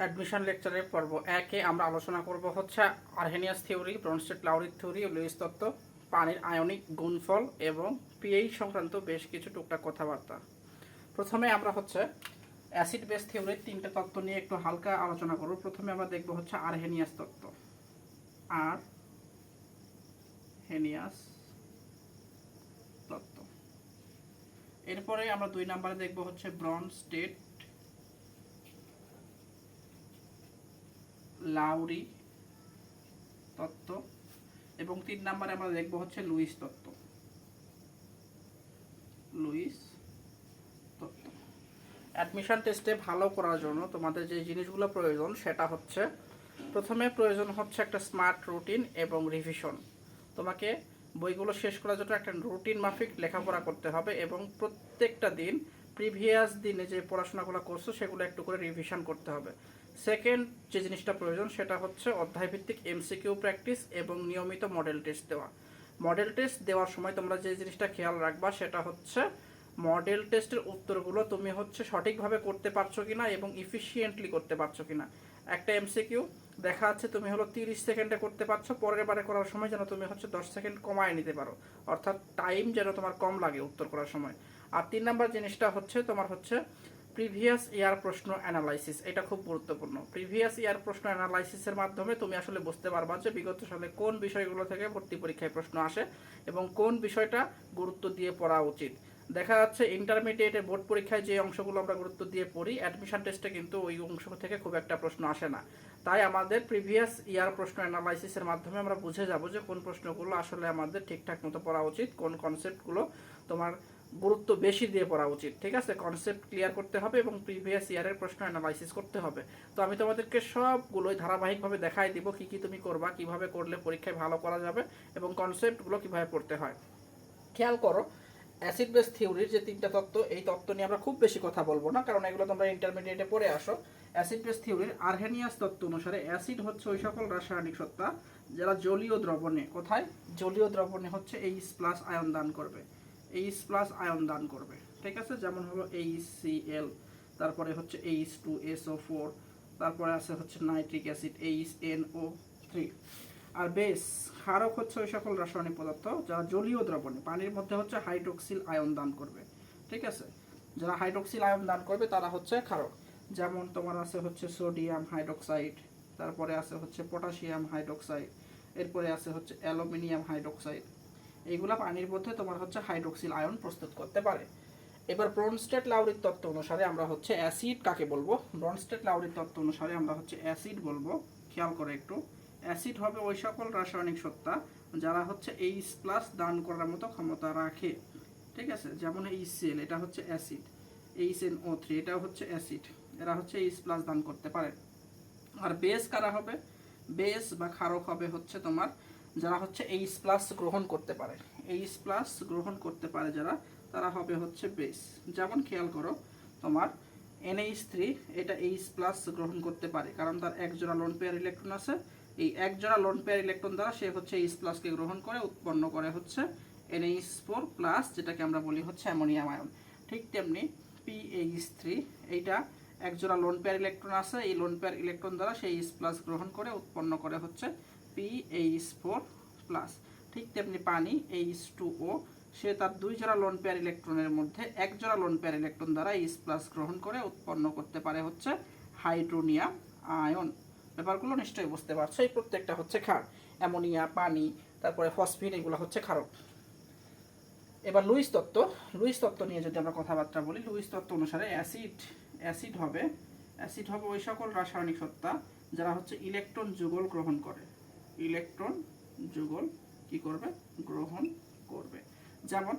Admission লেকচারের পর্ব একে আমরা আলোচনা করব হচ্ছে আর্হেনিয়াস থিওরি ব্রনস্টেট লাউরির থিওরি, লুইস তত্ত্ব, পানির আয়নিক গুণফল এবং পিএইচ সংক্রান্ত বেশ কিছু টুকটাক কথাবার্তা। প্রথমে আমরা হচ্ছে অ্যাসিড বেস থিওরির তিনটে তত্ত্ব নিয়ে একটু হালকা আলোচনা করব। প্রথমে আমরা দেখব হচ্ছে আরহেনিয়াস তত্ত্ব। আর হেনিয়াস তত্ত্ব। এরপরে আমরা দুই নম্বরে দেখব হচ্ছে ব্রন স্টেট লাউরি তত্ত্ব। এবং তিন নম্বরে আমরা দেখব হচ্ছে লুইস তত্ত্ব। লুইস তত্ত্ব। অ্যাডমিশন টেস্টে ভালো করার জন্য তোমাদের যে জিনিসগুলো প্রয়োজন সেটা হচ্ছে, প্রথমে প্রয়োজন হচ্ছে একটা স্মার্ট রুটিন এবং রিভিশন তোমাকে বইগুলো শেষ করার জন্য একটা রুটিন মাফিক লেখাপড়া করতে হবে এবং প্রত্যেকটা দিন প্রিভিয়াস দিনে যে পড়াশোনাগুলো করছ সেগুলো একটু করে রিভিশন করতে হবে। সেকেন্ড যে জিনিসটা প্রয়োজন সেটা হচ্ছে অধ্যায়ভিত্তিক এমসিকিউ প্র্যাকটিস এবং নিয়মিত মডেল টেস্ট দেওয়া। মডেল টেস্ট দেওয়ার সময় তোমরা যে জিনিসটা খেয়াল রাখবা সেটা হচ্ছে মডেল টেস্টের উত্তরগুলো তুমি হচ্ছে সঠিকভাবে করতে পারছ কিনা এবং ইফিসিয়েন্টলি করতে পারছ কিনা। একটা এমসিকিউ, দেখা যাচ্ছে তুমি হলো তিরিশ সেকেন্ডে করতে পারছ, পরের বারে করার সময় যেন তুমি হচ্ছে দশ সেকেন্ড কমায় নিতে পারো। অর্থাৎ টাইম যেন তোমার কম লাগে উত্তর করার সময়। আর তিন নাম্বার জিনিসটা হচ্ছে তোমার হচ্ছে প্রিভিয়াস ইয়ার প্রশ্ন অ্যানালাইসিস এটা খুব গুরুত্বপূর্ণ। প্রিভিয়াস ইয়ার প্রশ্ন অ্যানালাইসিসের মাধ্যমে তুমি আসলে বুঝতে পারবা যে বিগত সালে কোন বিষয়গুলো থেকে ভর্তি পরীক্ষায় প্রশ্ন আসে এবং কোন বিষয়টা গুরুত্ব দিয়ে পড়া উচিত। দেখা যাচ্ছে ইন্টারমিডিয়েটের বোর্ড পরীক্ষায় যে অংশগুলো আমরা গুরুত্ব দিয়ে পড়ি অ্যাডমিশন টেস্টে কিন্তু ওই অংশ থেকে খুব একটা প্রশ্ন আসে না। তাই আমাদের প্রিভিয়াস ইয়ার প্রশ্ন অ্যানালাইসিসের মাধ্যমে আমরা বুঝে যাব যে কোন প্রশ্নগুলো আসলে আমাদের ঠিকঠাক মতো পড়া উচিত, কোন কনসেপ্টগুলো তোমার গুরুত্ব বেশি দিয়ে পড়া উচিত, ঠিক আছে? কনসেপ্ট ক্লিয়ার করতে হবে এবং প্রিভিয়াস ইয়ারের প্রশ্ন অ্যানালাইসিস করতে হবে। তো আমি তোমাদেরকে সবগুলোই ধারাবাহিকভাবে দেখাই দিব কি কি তুমি করবা, কীভাবে করলে পরীক্ষায় ভালো করা যাবে এবং কনসেপ্টগুলো কীভাবে পড়তে হয়। খেয়াল করো অ্যাসিড বেস থিওরির যে তিনটা তত্ত্ব, এই তত্ত্ব নিয়ে আমরা খুব বেশি কথা বলব না, কারণ এগুলো তোমরা ইন্টারমিডিয়েটে পড়ে আসো। অ্যাসিড বেস থিওরির আর্হেনিয়াস তত্ত্ব অনুসারে অ্যাসিড হচ্ছে ওই সকল রাসায়নিক সত্তা, যারা জলীয় দ্রবণে, কোথায়? জলীয় দ্রবণে হচ্ছে এইচ প্লাস আয়ন দান করবে। এইচ প্লাস আয়ন দান করবে, ঠিক আছে? যেমন হলো এইচ সি এল তারপরে হচ্ছে এইচ টু এসও ফোর তারপরে আছে হচ্ছে nitric acid H N O three আর বেস ক্ষারক হচ্ছে ওই সকল রাসায়নিক পদার্থ যারা জলীয় দ্রবণে, পানির মধ্যে হচ্ছে হাইড্রোক্সিল আয়ন দান করবে, ঠিক আছে? যারা হাইড্রোক্সিল আয়ন দান করবে, তারা হচ্ছে ক্ষারক। যেমন তোমার আছে হচ্ছে সোডিয়াম হাইড্রোক্সাইড, তারপরে আছে হচ্ছে পটাশিয়াম হাইড্রোক্সাইড, এরপরে আছে হচ্ছে অ্যালুমিনিয়াম হাইড্রোক্সাইড। এইগুলা পানির মধ্যে তোমার হচ্ছে হাইড্রোক্সিল আয়ন প্রস্তুত করতে পারে। এবার ব্রনস্টেট লাউরির তত্ত্ব অনুসারে আমরা হচ্ছে অ্যাসিড কাকে বলব? ব্রনস্টেট লাউরির তত্ত্ব অনুসারে আমরা হচ্ছে অ্যাসিড বলব। খেয়াল করে একটু। অ্যাসিড হবে ওই সকল রাসায়নিক সত্তা যারা হচ্ছে এইচ প্লাস দান করার মতো ক্ষমতা রাখে। ঠিক আছে? যেমন এই সেল এটা হচ্ছে acid H N O three এটাও হচ্ছে অ্যাসিড এরা হচ্ছে এইচ প্লাস দান করতে পারে। আর বেস কারা হবে? বেস বা ক্ষারক হবে হচ্ছে তোমার যারা হচ্ছে এইচ প্লাস গ্রহণ করতে পারে। এইচ প্লাস গ্রহণ করতে পারে যারা, তারা হবে হচ্ছে বেস যেমন খেয়াল করো, তোমার এনএইচ থ্রি এটা এইচ প্লাস গ্রহণ করতে পারে, কারণ তার এক জোড়া লোন পেয়ার ইলেকট্রন আছে। এই এক জোড়া লোন পেয়ার ইলেকট্রন দ্বারা সে হচ্ছে এইচ প্লাসকে গ্রহণ করে, উৎপন্ন করে হচ্ছে এনএইচ ফোর প্লাস যেটাকে আমরা বলি হচ্ছে অ্যামোনিয়াম আয়ন। ঠিক তেমনি পিএইচ থ্রি এইটা এক জোড়া লোন পেয়ার ইলেকট্রন আছে, এই লোন পেয়ার ইলেকট্রন দ্বারা সেই এইচ প্লাস গ্রহণ করে উৎপন্ন করে হচ্ছে পিএইচ ফোর প্লাস ঠিক তেমনি পানি এইচ টু ও সে তার দুই জোড়া লোন পেয়ার ইলেকট্রনের মধ্যে এক জোড়া লোন পেয়ার ইলেকট্রন দ্বারা এইচ প্লাস গ্রহণ করে উৎপন্ন করতে পারে হচ্ছে হাইড্রোনিয়াম আয়ন ব্যাপারগুলো নিশ্চয়ই বুঝতে পারছ, এই প্রত্যেকটা হচ্ছে ক্ষার। অ্যামোনিয়া, পানি, তারপরে ফসফিন এগুলো হচ্ছে ক্ষারক। এবার লুইস তত্ত্ব লুইস তত্ত্ব নিয়ে যদি আমরা কথাবার্তা বলি, লুইস তত্ত্ব অনুসারে অ্যাসিড অ্যাসিড হবে। অ্যাসিড হবে ওই সকল রাসায়নিক সত্তা যারা হচ্ছে ইলেকট্রন যুগল গ্রহণ করে। ইলেকট্রন যুগল কি করবে? গ্রহণ করবে। যেমন,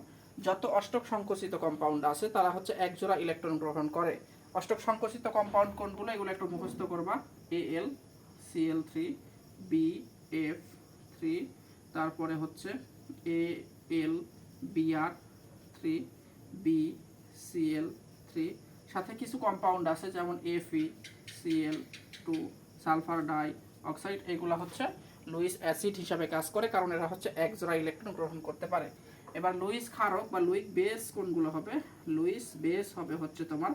যত অষ্টক সংকোচিত কম্পাউন্ড আছে, তারা হচ্ছে এক জোড়া ইলেকট্রন গ্রহণ করে। অষ্টক সংকোচিত কম্পাউন্ড কোনগুলো? এগুলো একটু মুখস্থ করবা। A L Cl three B F three তারপরে হচ্ছে A L Br three B Cl three সাথে কিছু কম্পাউন্ড আছে, যেমন এফি CL two sulphur dioxide এগুলো হচ্ছে লুইস অ্যাসিড হিসাবে কাজ করে, কারণ এরা হচ্ছে এক জোড়া ইলেকট্রন গ্রহণ করতে পারে। এবার লুইস ক্ষারক বা লুইক বেস কোনগুলো হবে? লুইস বেস হবে হচ্ছে তোমার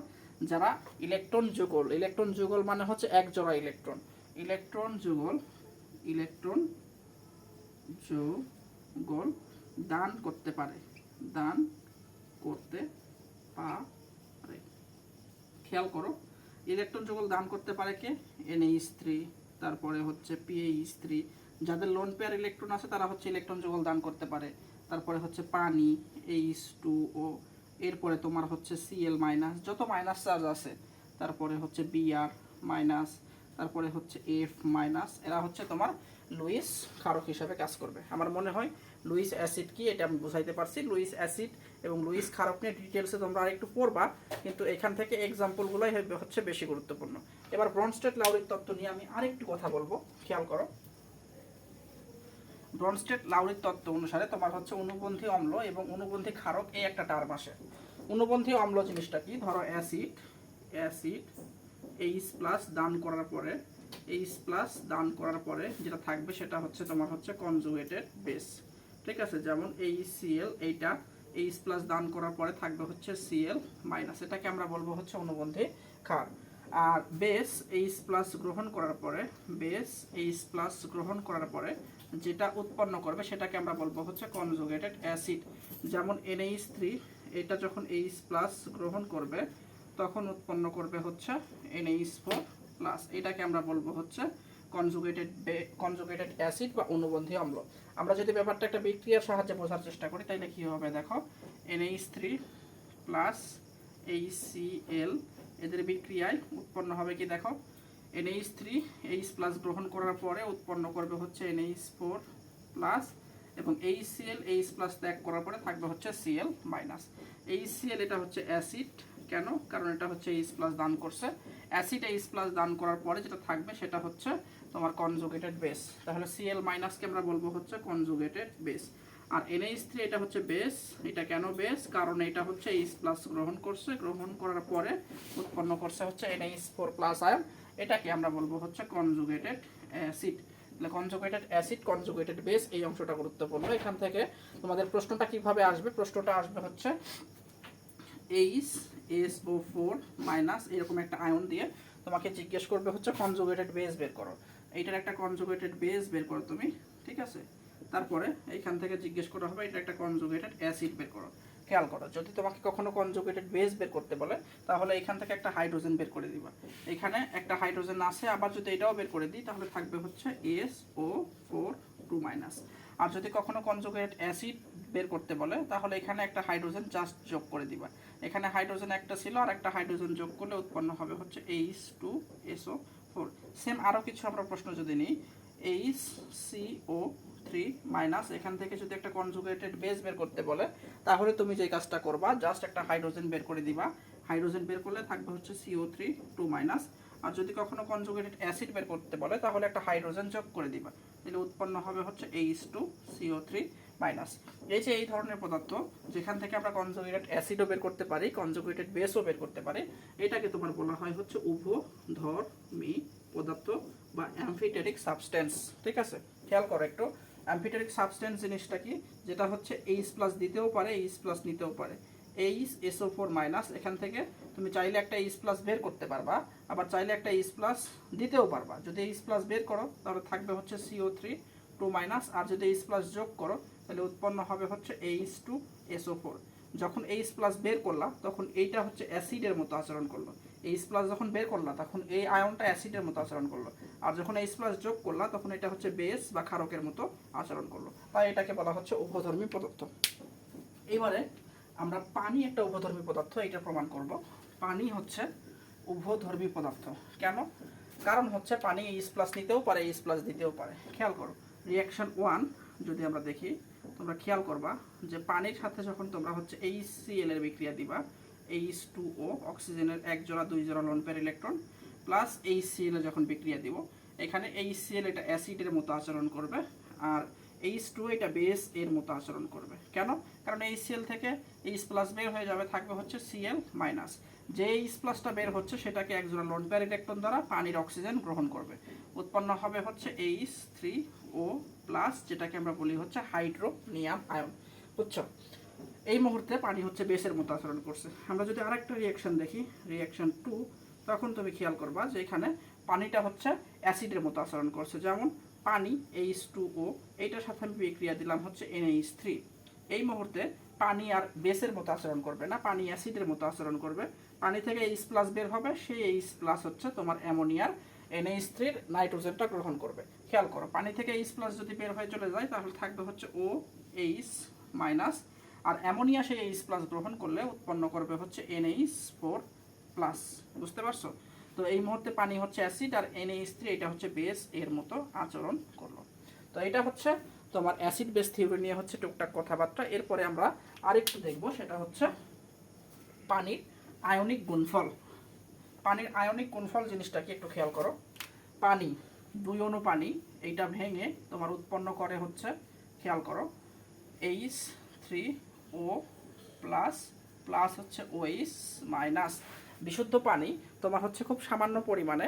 যারা ইলেকট্রন যুগল। ইলেকট্রন যুগল মানে হচ্ছে এক জোড়া ইলেকট্রন ইলেকট্রন যুগল ইলেকট্রন যুগল দান করতে পারে। দান করতে পারে খেয়াল করো ইলেকট্রন যুগল দান করতে পারে কে? এনএইচ থ্রি তারপরে হচ্ছে পিএইচ থ্রি যাদের লোন পেয়ার ইলেকট্রন আছে, তারা হচ্ছে ইলেকট্রন যুগল দান করতে পারে। তারপরে হচ্ছে পানি এইচ টু ও এরপরে তোমার হচ্ছে সিএল মাইনাস যত মাইনাস চার্জ আছে। তারপরে হচ্ছে বিআর মাইনাস তারপরে হচ্ছে এফ মাইনাস এরা হচ্ছে তোমার লুইস ক্ষারক হিসাবে কাজ করবে। আমার মনে হয় লুইস অ্যাসিড কি, এটা আমি বুঝাইতে পারছি। লুইস অ্যাসিড এবং লুইস ক্ষারক নিয়ে ডিটেলসে তোমরা আরেকটু পড়বা, কিন্তু এখান থেকে এক্সাম্পলগুলোই হচ্ছে বেশি গুরুত্বপূর্ণ। এবার ব্রনস্টেট লাউরিক তত্ত্ব নিয়ে আমি আরেকটু কথা বলব, খেয়াল করো। ব্রনস্টেট লাউরিক তত্ত্ব অনুসারে তোমার হচ্ছে অনুবন্ধী অম্ল এবং অনুবন্ধী ক্ষারক এই একটা টার্ম আসে। অনুবন্ধী অম্ল জিনিসটা কি? ধরো অ্যাসিড অ্যাসিড এইচ প্লাস দান করার পরে এইচ প্লাস দান করার পরে যেটা থাকবে সেটা হচ্ছে তোমার হচ্ছে কনজুগেটেড বেস ঠিক আছে? যেমন এই সিএল এইটা এইচ প্লাস দান করার পরে থাকবে হচ্ছে সিএল মাইনাস এটাকে আমরা বলব হচ্ছে অনুবন্ধী ক্ষার আর বেস এইচ প্লাস গ্রহণ করার পরে বেস এইচ প্লাস গ্রহণ করার পরে যেটা উৎপন্ন করবে সেটাকে আমরা বলব হচ্ছে কনজুগেটেড অ্যাসিড যেমন এনএইচ থ্রি এটা যখন এইচ প্লাস গ্রহণ করবে, তখন উৎপন্ন করবে হচ্ছে এনএইচ ফোর প্লাস এটাকে আমরা বলব হচ্ছে কনজুগেটেড কনজুগেটেড অ্যাসিড বা অনুবন্ধী অম্ল। আমরা যদি ব্যাপারটা একটা বিক্রিয়ার সাহায্যে বোঝার চেষ্টা করি তাহলে কী হবে দেখো? এনএইচ থ্রি প্লাস এইচসিএল এদের বিক্রিয়ায় উৎপন্ন হবে কি দেখো? এনএইচ থ্রি এইচ প্লাস গ্রহণ করার পরে উৎপন্ন করবে হচ্ছে এনএইচ ফোর প্লাস এবং এইচসিএল এইচ প্লাস ত্যাগ করার পরে থাকবে হচ্ছে সিএল মাইনাস এইচসিএল এটা হচ্ছে অ্যাসিড কেন? কারণ এটা হচ্ছে এইচ প্লাস দান করছে। অ্যাসিড এইচ প্লাস দান করার পরে যেটা থাকবে সেটা হচ্ছে তোমার কনজুগেটেড বেস তাহলে সিএল মাইনাসকে আমরা বলব হচ্ছে কনজুগেটেড বেস আর এনএইচ থ্রি এটা হচ্ছে বেস এটা কেন বেস কারণ এটা হচ্ছে এইচ প্লাস গ্রহণ করছে। গ্রহণ করার পরে উৎপন্ন করছে হচ্ছে এনএইচ ফোর প্লাস আয়ন এটাকে আমরা বলব হচ্ছে কনজুগেটেড অ্যাসিড তাহলে কনজুগেটেড অ্যাসিড কনজুগেটেড বেস এই অংশটা গুরুত্বপূর্ণ। এখান থেকে তোমাদের প্রশ্নটা কীভাবে আসবে? প্রশ্নটা আসবে হচ্ছে H S O four minus এরকম একটা আয়ন দিয়ে তোমাকে জিজ্ঞেস করবে হচ্ছে কনজুগেটেড বেস বের করো। এইটার একটা কনজুগেটেড বেস বের করো তুমি, ঠিক আছে? তারপরে এইখান থেকে জিজ্ঞেস করা হবে, এটা একটা কনজুগেটেড অ্যাসিড বের করো। খেয়াল করো, যদি তোমাকে কখনো কনজুগেটেড বেস বের করতে বলে, তাহলে এখান থেকে একটা হাইড্রোজেন বের করে দিবা। এখানে একটা হাইড্রোজেন আছে, আবার যদি এটাও বের করে দিই, তাহলে থাকবে হচ্ছে S O four two minus আর যদি কখনো কনজুগেট অ্যাসিড বের করতে বলে, তাহলে এখানে একটা হাইড্রোজেন জাস্ট যোগ করে দিবা। এখানে হাইড্রোজেন একটা ছিল, আর একটা হাইড্রোজেন যোগ করলে উৎপন্ন হবে হচ্ছে H two SO four same আরও কিছু আমরা প্রশ্ন যদি নিই এইচ সিও থ্রি মাইনাস এখান থেকে যদি একটা কনজুগেটেড বেস বের করতে বলে, তাহলে তুমি যে কাজটা করবা জাস্ট একটা হাইড্রোজেন বের করে দিবা। হাইড্রোজেন বের করলে থাকবে হচ্ছে সিও থ্রি টু মাইনাস আর যদি কখনো কনজুগেটেড অ্যাসিড বের করতে বলে, তাহলে একটা হাইড্রোজেন যোগ করে দিবা। তাহলে উৎপন্ন হবে হচ্ছে H two CO three minus এই যে এই ধরনের পদার্থ, যেখান থেকে আমরা কনজুগেটেড অ্যাসিডও বের করতে পারি কনজুগেটেড বেসও বের করতে পারি, এটাকে তোমার বলা হয় হচ্ছে উভধর্মী পদার্থ বা অ্যামফিটেরিক সাবস্টেন্স ঠিক আছে? খেয়াল করো একটু অ্যামফিটেরিক সাবস্টেন্স জিনিসটা কি? যেটা হচ্ছে এইচ প্লাস দিতেও পারে এইচ প্লাস নিতেও পারে। এইচ এসও ফোর মাইনাস এখান থেকে তুমি চাইলে একটা এইচ প্লাস বের করতে পারবা, আবার চাইলে একটা এইচ প্লাস দিতেও পারবা। যদি এইচ প্লাস বের করো, তাহলে থাকবে হচ্ছে সিও থ্রি টু মাইনাস আর যদি এইচ প্লাস যোগ করো তাহলে উৎপন্ন হবে হচ্ছে এইচ টু এসও ফোর যখন এইচ প্লাস বের করলাম তখন এইটা হচ্ছে অ্যাসিডের মতো আচরণ করল। এইচ প্লাস যখন বের করলাম তখন এই আয়নটা অ্যাসিডের মতো আচরণ করল। আর যখন এইচ প্লাস যোগ করলাম তখন এটা হচ্ছে বেস বা ক্ষারকের মতো আচরণ করল। তাই এটাকে বলা হচ্ছে উভধর্মী পদার্থ। এবারে আমরা পানি একটা উভধর্মী পদার্থ এটা প্রমাণ করব। পানি হচ্ছে উভধর্মী পদার্থ। কেন? কারণ হচ্ছে পানি এইচ প্লাস নিতেও পারে এইচ প্লাস দিতেও পারে। খেয়াল করো রিয়াকশন ওয়ান যদি আমরা দেখি তোমরা খেয়াল করবা যে পানির সাথে যখন তোমরা হচ্ছে এইচ সিএল এর বিক্রিয়া দিবা এইচ টু ও অক্সিজেনের এক জোড়া, দুই জোড়া lone pair electron plus H Cl এ যখন বিক্রিয়া দিব, এখানে এইচ সিএল এটা অ্যাসিডের মতো আচরণ করবে আর এইচ টু এটা বেস এর মতো আচরণ করবে। কেন? কারণ এই সিএল থেকে এইচ প্লাস বের হয়ে যাবে, থাকবে হচ্ছে সিএল মাইনাস যে এইচ প্লাসটা বের হচ্ছে, সেটাকে একজোড়া লোন পেয়ার ইলেকট্রন দ্বারা পানির অক্সিজেন গ্রহণ করবে। উৎপন্ন হবে হচ্ছে এইচ থ্রি ও প্লাস যেটাকে আমরা বলি হচ্ছে হাইড্রোনিয়াম আয়ন। বুঝছ? এই মুহূর্তে পানি হচ্ছে বেসের মতো আচরণ করছে। আমরা যদি আরেকটা রিয়াকশন দেখি রিয়াকশন টু তখন তুমি খেয়াল করবা যে এখানে পানিটা হচ্ছে অ্যাসিডের মতো আচরণ করছে। যেমন পানি এইচ টু ও এইটার সাথে আমি বিক্রিয়া দিলাম হচ্ছে এনএইচ থ্রি এই মুহূর্তে পানি আর বেসের মতো আচরণ করবে না, পানি অ্যাসিডের মতো আচরণ করবে। পানি থেকে এইচ প্লাস বের হবে, সেই এইচ প্লাস হচ্ছে তোমার অ্যামোনিয়ার এনএইচ থ্রির নাইট্রোজেনটা গ্রহণ করবে। খেয়াল করো, পানি থেকে এইচ প্লাস যদি বের হয়ে চলে যায়, তাহলে থাকবে হচ্ছে ও এইচ মাইনাস আর অ্যামোনিয়া সেই এইচ প্লাস গ্রহণ করলে উৎপন্ন করবে হচ্ছে এনএইচ ফোর প্লাস বুঝতে পারছ? তো এই মুহূর্তে পানি হচ্ছে অ্যাসিড আর এনএইচ থ্রি এটা হচ্ছে বেস এর মতো আচরণ করল। তো এটা হচ্ছে তোমার অ্যাসিড বেস থিওরি নিয়ে হচ্ছে টুকটাক কথাবার্তা। এরপরে আমরা আরেকটু দেখব, সেটা হচ্ছে পানির আয়নিক গুণফল। পানির আয়নিক গুণফল জিনিসটা কি একটু খেয়াল করো। পানি, দুই অণু পানি, এইটা ভেঙে তোমার উৎপন্ন করে হচ্ছে, খেয়াল করো। H three O plus plus হচ্ছে ওইচ মাইনাস বিশুদ্ধ পানি তোমার হচ্ছে খুব সামান্য পরিমাণে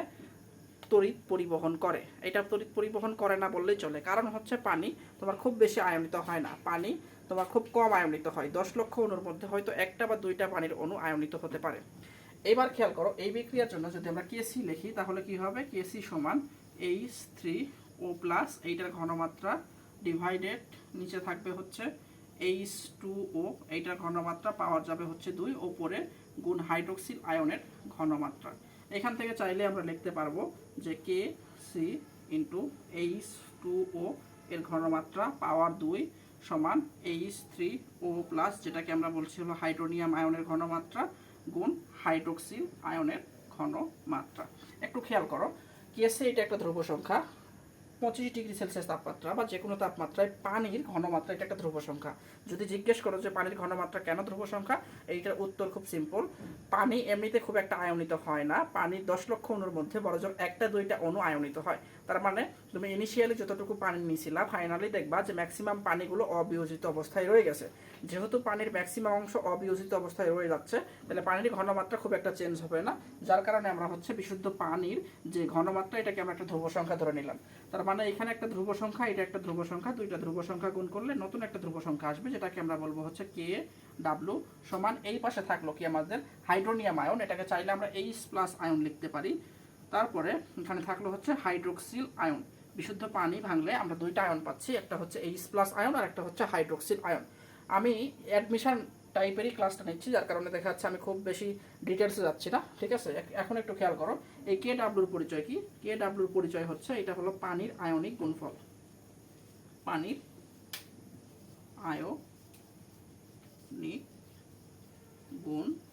তড়িৎ পরিবহন করে। এটা তড়িৎ পরিবহন করে না বললেই চলে। কারণ হচ্ছে পানি তোমার খুব বেশি আয়নিত হয় না। পানি তোমার খুব কম আয়নিত হয়। দশ লক্ষ অণুর মধ্যে হয়তো একটা বা দুইটা পানির অণু আয়নিত হতে পারে। এবার খেয়াল করো, এই বিক্রিয়ার জন্য যদি আমরা কেসি লিখি, তাহলে কি হবে? কেসি সমান এইচ থ্রি ও প্লাস এইটার ঘনমাত্রা ডিভাইডেড নিচে থাকবে হচ্ছে এইচ টু ও এইটার ঘনমাত্রা পাওয়া যাবে হচ্ছে দুই, ওপরে গুণ হাইড্রোক্সিল আয়নের ঘনমাত্রা। এখান থেকে চাইলে আমরা লিখতে পারব যে K C into H two O এর ঘনমাত্রা পাওয়ার দুই সমান এইচ থ্রি ও প্লাস যেটাকে আমরা বলছি হলো হাইড্রোনিয়াম আয়নের ঘনমাত্রা, গুণ হাইড্রোক্সিল আয়নের ঘন মাত্রা একটু খেয়াল করো কেসে এটা একটা ধ্রুব সংখ্যা। পঁচিশ ডিগ্রি সেলসিয়াস তাপমাত্রা বা যে কোনো তাপমাত্রায় পানির ঘনমাত্রা, এটা একটা ধ্রুব সংখ্যা। যদি জিজ্ঞেস করো যে পানির ঘনমাত্রা কেন ধ্রুব সংখ্যা, এইটার উত্তর খুব সিম্পল পানি এমনিতে খুব একটা আয়নিত হয় না। পানির দশ লক্ষ অণুর মধ্যে বড়জোর একটা দুইটা অণু আয়নিত হয়। তার মানে তুমি ইনিশিয়ালি যতটুকু পানি নিয়েছিলা ফাইনালি দেখবা যে ম্যাক্সিমাম পানিগুলো অবিয়োজিত অবস্থায় রয়ে গেছে। যেহেতু পানির ম্যাক্সিমাম অংশ অবিয়োজিত অবস্থায় রয়ে যাচ্ছে, তাহলে পানির ঘনমাত্রা খুব একটা চেঞ্জ হবে না। যার কারণে আমরা হচ্ছে বিশুদ্ধ পানির যে ঘনমাত্রা, এটাকে আমরা একটা ধ্রুব সংখ্যা ধরে নিলাম। তার মানে এখানে একটা ধ্রুব সংখ্যা, এটা একটা ধ্রুব সংখ্যা, দুইটা ধ্রুব সংখ্যা গুণ করলে নতুন একটা ধ্রুব সংখ্যা আসবে, যেটাকে আমরা বলব হচ্ছে কে ডাব্লু সমান এই পাশে থাকল কি আমাদের হাইড্রোনিয়াম আয়ন, এটাকে চাইলে আমরা এইচ প্লাস আয়ন লিখতে পারি। তারপরে এখানে থাকল হচ্ছে হাইড্রোক্সিল আয়ন, বিশুদ্ধ পানি ভাঙলে আমরা দুইটা আয়ন পাচ্ছি, একটা হচ্ছে এইচ প্লাস আয়ন আর একটা হচ্ছে হাইড্রোক্সিল আয়ন। আমি অ্যাডমিশন টাইপেরই ক্লাসটা নিচ্ছি, যার কারণে দেখা যাচ্ছে আমি খুব বেশি ডিটেলসে যাচ্ছি না, ঠিক আছে? এখন একটু খেয়াল করো, এই কে ডাব্লুর পরিচয় কি? কে ডাব্লুর পরিচয় হচ্ছে, এটা হলো পানির আয়নিক গুণফল। পানির আয়নিক গুণফল।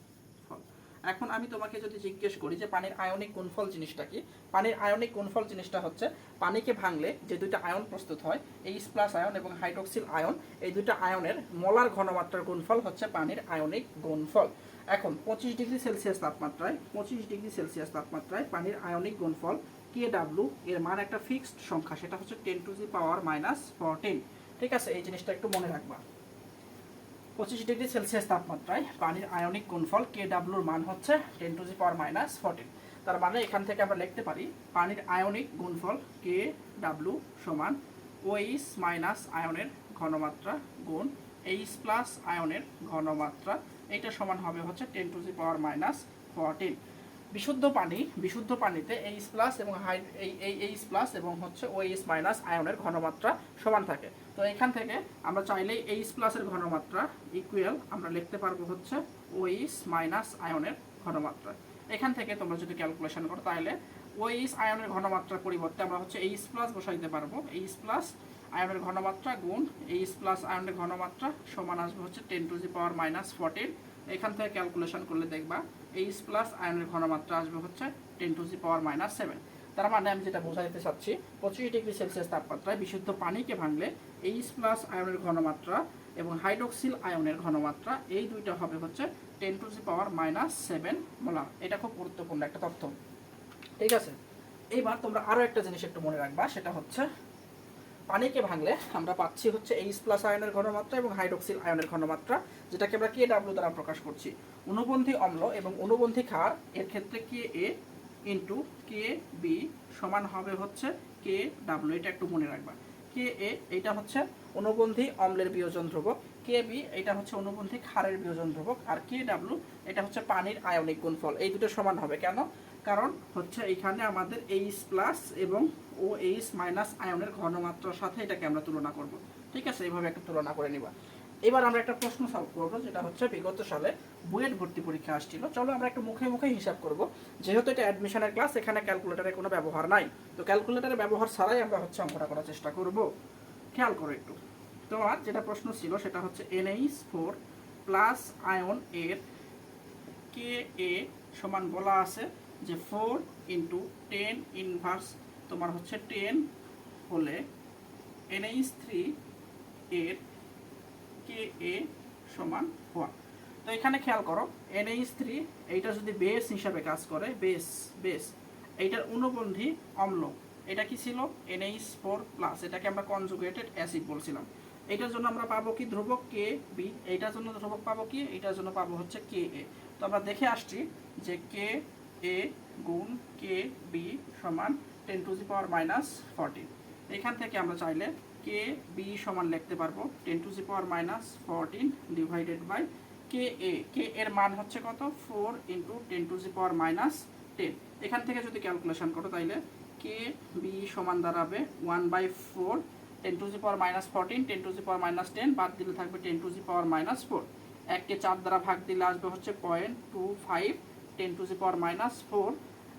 এখন আমি তোমাকে যদি জিজ্ঞেস করি যে পানির আয়নিক গুণফল জিনিসটা কি? পানির আয়নিক গুণফল জিনিসটা হচ্ছে পানিকে ভাঙলে যে দুইটা আয়ন প্রস্তুত হয় এইচ প্লাস আয়ন এবং হাইড্রোক্সিল আয়ন, এই দুইটা আয়নের মলার ঘনমাত্রার গুণফল হচ্ছে পানির আয়নিক গুণফল এখন পঁচিশ ডিগ্রি সেলসিয়াস তাপমাত্রায়, পঁচিশ ডিগ্রি সেলসিয়াস তাপমাত্রায় পানির আয়নিক গুণফল কে ডাব্লু এর মান একটা ফিক্সড সংখ্যা, সেটা হচ্ছে ten to the power minus fourteen ঠিক আছে, এই জিনিসটা একটু মনে রাখবা। পঁচিশ ডিগ্রি সেলসিয়াস তাপমাত্রায় পানির আয়নিক গুণফল কে ডাব্লুর মান হচ্ছে ten to the power minus fourteen. তার মানে এখান থেকে আমরা লিখতে পারি পানির আয়নিক গুণফল কে ডাব্লু সমান ওইস মাইনাস আয়নের ঘনমাত্রা গুণ এইচ প্লাস আয়নের ঘনমাত্রা। এইটা সমান হবে হচ্ছে ten to the power minus fourteen. বিশুদ্ধ পানি, বিশুদ্ধ পানিতে এইচ প্লাস এবং হাই এই এই এইচ প্লাস এবং হচ্ছে ওএইচ মাইনাস আয়নের ঘনমাত্রা সমান থাকে। তো এখান থেকে আমরা চাইলেই এইচ প্লাসের ঘনমাত্রা ইকুয়াল আমরা লিখতে পারব হচ্ছে ওএইচ মাইনাস আয়নের ঘনমাত্রা। এখান থেকে তোমরা যদি ক্যালকুলেশন করো তাহলে ওএইচ আয়নের ঘনমাত্রার পরিবর্তে আমরা হচ্ছে এইচ প্লাস বসাইতে পারব। এইচ প্লাস আয়নের ঘনমাত্রা গুণ এইচ প্লাস আয়নের ঘনমাত্রা সমান আসবে হচ্ছে ten to the power minus fourteen এখান থেকে ক্যালকুলেশন করলে দেখবা এইচ প্লাস আয়নের ঘনমাত্রা আসবে হচ্ছে ten to the power minus seven তার মানে আমি যেটা বোঝাতে চাচ্ছি, পঁচিশ ডিগ্রি সেলসিয়াস তাপমাত্রায় বিশুদ্ধ পানিকে ভাঙলে এইচ প্লাস আয়নের ঘনমাত্রা এবং হাইড্রোক্সিল আয়নের ঘনমাত্রা, এই দুইটা হবে হচ্ছে ten to the power minus seven molar এটা খুব গুরুত্বপূর্ণ একটা তথ্য। ঠিক আছে? এইবার তোমরা আরও একটা জিনিস একটু মনে রাখবা, সেটা হচ্ছে পানিকে ভাঙলে আমরা পাচ্ছি হচ্ছে এইচ প্লাস আয়নের ঘনমাত্রা এবং হাইড্রোক্সিল আয়নের ঘনমাত্রা, যেটাকে আমরা কে ডাব্লিউ দ্বারা প্রকাশ করছি। অনুবন্ধী অম্ল এবং অনুবন্ধী ক্ষার, এর ক্ষেত্রে কে এ ইন্টু কে বি সমান হবে হচ্ছে কে ডাব্লিউ এটা একটু মনে রাখবা। কে এ? এটা হচ্ছে অনুবন্ধী অম্লের বিয়োজন ধ্রুবক। K B? এটা হচ্ছে অনুবন্ধী ক্ষারের বিয়োজন ধ্রুবক। আর কে ডাব্লু? এটা হচ্ছে পানির আয়নিক গুণফল। এই দুটো সমান হবে। কেন? কারণ হচ্ছে এখানে আমাদের এইচ প্লাস এবং ও এইচ মাইনাস আয়নের ঘনমাত্রার সাথে এটাকে আমরা তুলনা করব। ঠিক আছে? এইভাবে একটা তুলনা করে নিবা। এবার আমরা একটা প্রশ্ন সলভ করব, যেটা হচ্ছে বিগত সালে বুয়েট ভর্তি পরীক্ষা আসছিল। চলো আমরা একটু মুখে মুখে হিসাব করব। যেহেতু এটা অ্যাডমিশনের ক্লাস এখানে ক্যালকুলেটারের কোনো ব্যবহার নাই। তো ক্যালকুলেটারের ব্যবহার ছাড়াই আমরা হচ্ছে অঙ্কটা করার চেষ্টা করব। খেয়াল করো একটু। তোমার যেটা প্রশ্ন ছিল সেটা হচ্ছে এনএইচ ফোর প্লাস আয়ন এর কে এ সমান বলা আছে, যে ফোর ইন্টু টেন ইনভার্স তোমার হচ্ছে টেন হলে এনএইচ থ্রি এর কে এ সমান ওয়ান তো এখানে খেয়াল করো এনএইচ থ্রি এইটা যদি বেস হিসাবে কাজ করে বেস বেস এইটার অনুবন্ধী অম্ল, এটা কি ছিল? এনএইচ ফোর প্লাস এটাকে আমরা কনজুগেটেড অ্যাসিড বলছিলাম। এটার জন্য আমরা পাবো কি? ধ্রুবক কে বি এইটার জন্য ধ্রুবক পাবো কি? এইটার জন্য পাবো হচ্ছে কে এ তো আমরা দেখে আসছি যে কে এ গুণ কে বি সমান ten to the power minus fourteen এখান থেকে আমরা চাইলে কে বি সমান লিখতে পারব ten to the power minus fourteen divided by K A? K এর মান হচ্ছে কত? Four into ten to the power minus ten. এখান থেকে যদি ক্যালকুলেশন করো তাইলে, কে বি সমান দাঁড়াবে one by four, ten to the power minus fourteen, ten to the power minus ten, বাদ দিলে থাকবে ten to the power minus four. এককে চার দ্বারা ভাগ দিলে আসবে হচ্ছে point two five, ten to the power minus four.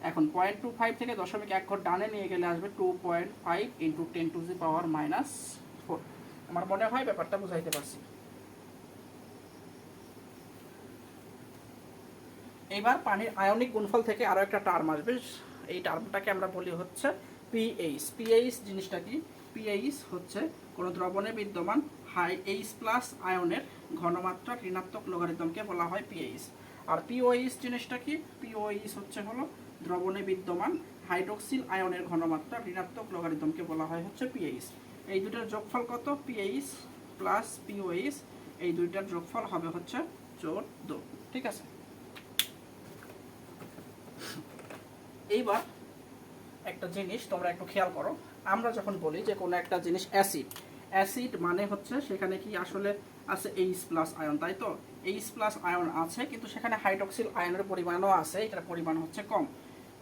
এখন পয়েন্ট টু ফাইভ থেকে দশমিক এক ঘর ডানে নিয়ে গেলে আসবে two point five into ten to the power minus four. আমার মনে হয় ব্যাপারটা বুঝাইতে পারছি। এবার পানির আয়নিক গুণফল থেকে আরও একটা টার্ম আসবে। এই টার্মটাকে আমরা বলি হচ্ছে পিএইচ পিএইচ জিনিসটা কি? পিএইচ হচ্ছে কোনো দ্রবণে বিদ্যমান হাই এইচ প্লাস আয়নের ঘনমাত্রা ঋণাত্মক লোগারিদমকে বলা হয় পিএইচ আর পিওইচ জিনিসটা কি? পিওইচ হচ্ছে হলো দ্রবণে বিদ্যমান হাইড্রোক্সিল আয়নের ঘনমাত্রা ঋণাত্মক লোগারিদমকে বলা হয় হচ্ছে পিএইচ এই দুটার যোগফল কত? পিএইচ প্লাস পিওইচ এই দুইটার যোগফল হবে হচ্ছে চোদ্দ। ঠিক আছে? এইবার একটা জিনিস তোমরা একটু খেয়াল করো। আমরা যখন বলি যে কোনো একটা জিনিস অ্যাসিড অ্যাসিড মানে হচ্ছে সেখানে কি আসলে আছে এইচ প্লাস আয়ন তাই তো? এইচ প্লাস আয়ন আছে, কিন্তু সেখানে হাইড্রক্সিল আয়নের পরিমাণও আছে, এটার পরিমাণ হচ্ছে কম।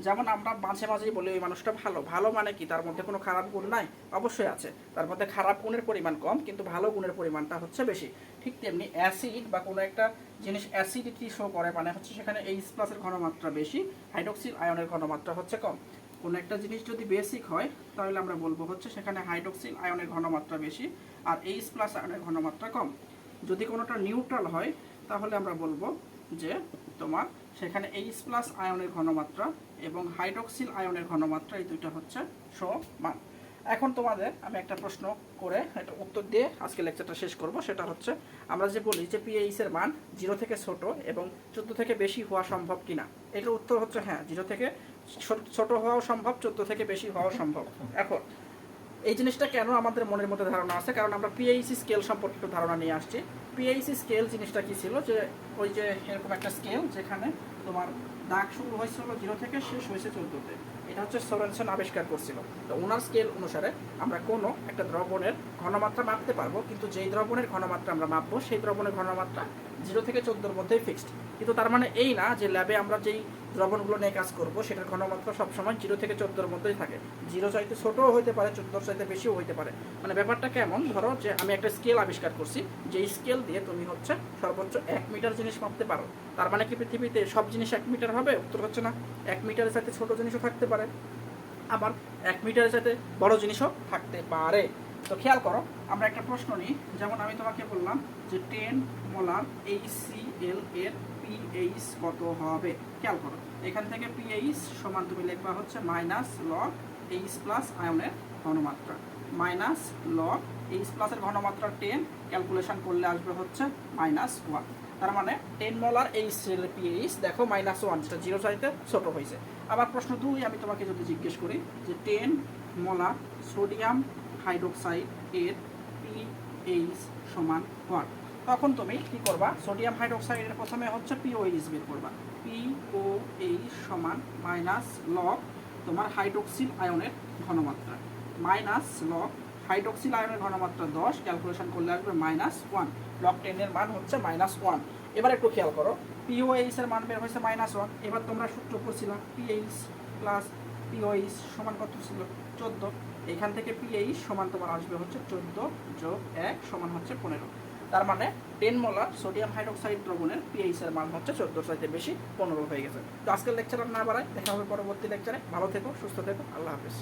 যেমন আমরা মাঝে মাঝেই বলি ওই মানুষটা ভালো। ভালো মানে কি? তার মধ্যে কোনো খারাপ গুণ নাই? অবশ্যই আছে। তার মধ্যে খারাপ গুণের পরিমাণ কম, কিন্তু ভালো গুণের পরিমাণটা হচ্ছে বেশি। ঠিক তেমনি অ্যাসিড বা কোনো একটা জিনিস অ্যাসিডিটি শো করে মানে হচ্ছে সেখানে এইচ প্লাসের ঘনমাত্রা বেশি হাইড্রোক্সিল আয়নের ঘনমাত্রা হচ্ছে কম। কোনো একটা জিনিস যদি বেসিক হয়, তাহলে আমরা বলব হচ্ছে সেখানে হাইড্রোক্সিল আয়নের ঘনমাত্রা বেশি আর এইচ প্লাস আয়নের ঘনমাত্রা কম। যদি কোনোটা নিউট্রাল হয়, তাহলে আমরা বলব যে তোমার সেখানে এইচ প্লাস আয়নের ঘনমাত্রা এবং হাইড্রোক্সিল আয়নের ঘনমাত্রা এই দুইটা হচ্ছে সমান। এখন তোমাদের আমি একটা প্রশ্ন করে একটা উত্তর দিয়ে আজকে লেকচারটা শেষ করব। সেটা হচ্ছে, আমরা যে বলি যে পিএইচ এর মান জিরো থেকে ছোট এবং চোদ্দ থেকে বেশি হওয়া সম্ভব কিনা, এটার উত্তর হচ্ছে হ্যাঁ জিরো থেকে ছোট- হওয়াও সম্ভব, চোদ্দ থেকে বেশি হওয়াও সম্ভব। এখন, এই জিনিসটা কেন আমাদের মনের মধ্যে ধারণা আছে? কারণ আমরা পিএইসি স্কেল সম্পর্কে একটু ধারণা নিয়ে আসছি। পিএইসি স্কেল জিনিসটা কি ছিল? যে ওই যে এরকম একটা স্কেল যেখানে তোমার দাগ শুরু হয়েছিল, জিরো থেকে শেষ হয়েছে চোদ্দোতে। এটা হচ্ছে সোরেনসন আবিষ্কার করছিল। তো ওনার স্কেল অনুসারে আমরা কোনো একটা দ্রবণের ঘনমাত্রা মাপতে পারব, কিন্তু যেই দ্রবণের ঘনমাত্রা আমরা মাপবো, সেই দ্রবণের ঘনমাত্রা জিরো থেকে চোদ্দোর মধ্যেই ফিক্সড কিন্তু তার মানে এই না যে ল্যাবে আমরা যেই দ্রবণগুলো নিয়ে কাজ করব, সেটার ঘনমাত্রা সবসময় জিরো থেকে চোদ্দোর মধ্যেই থাকে। জিরো চাইতে ছোটও হতে পারে, চোদ্দোর চাইতে বেশিও হতে পারে। মানে ব্যাপারটা কেমন? ধরো যে আমি একটা স্কেল আবিষ্কার করছি, যেই স্কেল দিয়ে তুমি হচ্ছে সর্বোচ্চ এক মিটার জিনিস মাপতে পারো। তার মানে কি পৃথিবীতে সব জিনিস এক মিটার হবে? উত্তর হচ্ছে না। এক মিটারের সাথে ছোট জিনিসও থাকতে পারে। আবার এক মিটারের সাথে বড় জিনিসও থাকতে পারে। তো খেয়াল করো, আমরা একটা প্রশ্ন নিই। যেমন আমি তোমাকে বললাম যে টেন মোলার এইচসিএল এর পিএইচ কত হবে? খেয়াল করো, এখান থেকে পিএইচ সমান তুমি লিখবা হচ্ছে মাইনাস লগ এইচ প্লাস আয়নের ঘনমাত্রা। মাইনাস লগ এইচ প্লাসের ঘনমাত্রা টেন ক্যালকুলেশন করলে আসবে হচ্ছে মাইনাস ওয়ান তার মানে টেন মোলার এইচ পিএইচ দেখো মাইনাস ওয়ান যেটা জিরো চাইতে ছোটো হয়েছে। আবার প্রশ্ন দুই, আমি তোমাকে যদি জিজ্ঞেস করি যে টেন মোলার সোডিয়াম হাইড্রোক্সাইড এর পিএইচ সমান ওয়ান তখন তুমি কি করবা? সোডিয়াম হাইড্রোক্সাইডের প্রথমে হচ্ছে পিওএইচ বের করবা। পিওএইচ সমান মাইনাস লগ তোমার হাইড্রোক্সিল আয়নের ঘনমাত্রা। মাইনাস লগ হাইড্রোক্সিল আয়নের ঘনমাত্রা দশ ক্যালকুলেশন করলে আসবে মাইনাস ওয়ান লক টেনের মান হচ্ছে মাইনাস ওয়ান এবার একটু খেয়াল করো পিওএইচ এর মান বের হয়েছে মাইনাস ওয়ান এবার তোমরা সূত্র পড়ছিলাম পিএইচ প্লাস পিওএইচ সমান কত ছিল? চোদ্দ। এখান থেকে পিএইচ সমান তোমার আসবে হচ্ছে চোদ্দ যোগ এক সমান হচ্ছে পনেরো। তার মানে টেন মোলার সোডিয়াম হাইড্রোক্সাইড দ্রবণের পিএইচ এর মান হচ্ছে চোদ্দ চাইতে বেশি পনেরো হয়ে গেছে। তো আজকের লেকচার না বাড়ায় দেখা হবে পরবর্তী লেকচারে ভালো থেকো, সুস্থ থেকো, আল্লাহ হাফিজ।